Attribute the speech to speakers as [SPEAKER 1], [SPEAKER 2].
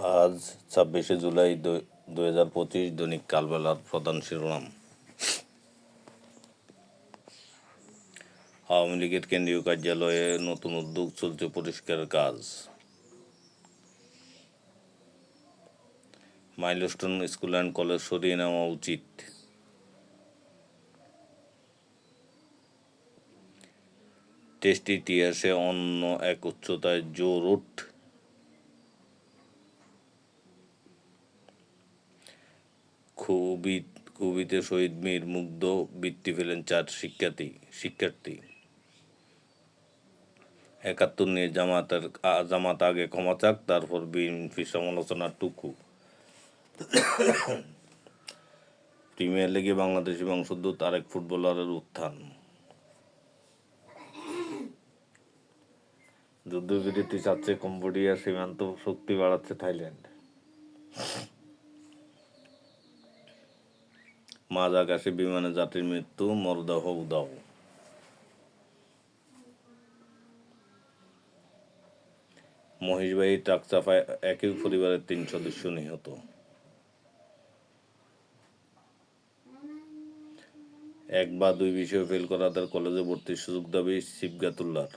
[SPEAKER 1] আজ ছাব্বিশে জুলাই দুই হাজার পঁচিশ দৈনিক কালবেলার প্রধান শিরোনাম। আওয়ামী লীগের কেন্দ্রীয় কার্যালয়ে নতুন উদ্যোগ চলছে পরিষ্কারের কাজ। মাইলস্টোন স্কুল অ্যান্ড কলেজ সরিয়ে নেওয়া উচিত। টেস্ট ইতিহাসে অন্য এক উচ্চতায় জো রুট খুবই খুবিতে শহীদ মীর মুগ্ধ বৃত্তি পেলেন চার শিক্ষার্থী শিক্ষার্থী। একাত্তর নিয়ে জামাতের জামাত আগে ক্ষমা চাক, তারপর বিএনপি সমালোচনার টুকু। প্রিমিয়ার লিগে বাংলাদেশি বংশোদ্ভূত আরেক ফুটবলারের উত্থান। যুদ্ধবিরতি চাচ্ছে কম্বোডিয়া, সীমান্ত শক্তি বাড়াচ্ছে থাইল্যান্ড। মাঝ আকাশে বিমানে যাত্রীর মৃত্যু, মরদেহ উদাও মহিষবাহী ট্রাক চাপায় একই পরিবারের তিন সদস্য নিহত। এক বা দুই বিষয়ে ফেল করাদের কলেজে ভর্তির সুযোগ দাবি শিবগাতুল্লার।